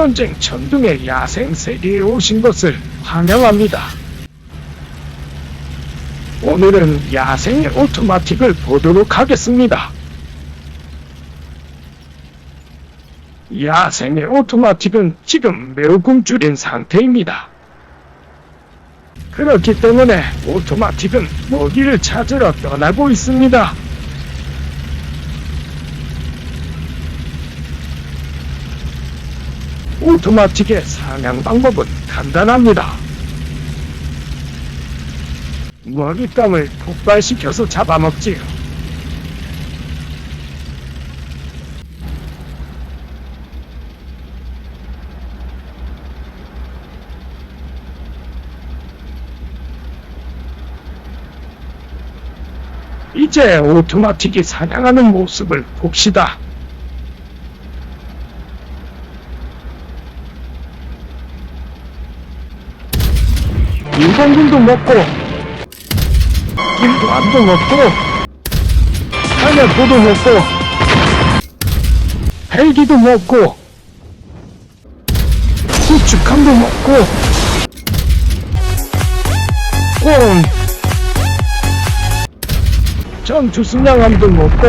전쟁 천둥의 야생 세계에 오신 것을 환영합니다. 오늘은 야생의 오토마틱을 보도록 하겠습니다. 야생의 오토마틱은 지금 매우 굶주린 상태입니다. 그렇기 때문에 오토마틱은 먹이를 찾으러 떠나고 있습니다. 오토마틱의 사냥 방법은 간단합니다. 먹잇감을 폭발시켜서 잡아먹지요. 이제 오토마틱이 사냥하는 모습을 봅시다. 인공군도 먹고 김도안도 먹고 한약보도 먹고 헬기도 먹고 구축함도 먹고 꽁 전투순양함도 먹고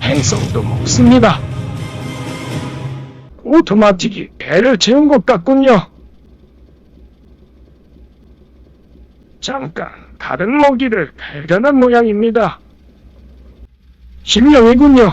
행성도 먹습니다. 오토마틱이 배를 채운 것 같군요. 잠깐 다른 먹이를 발견한 모양입니다. 실명이군요.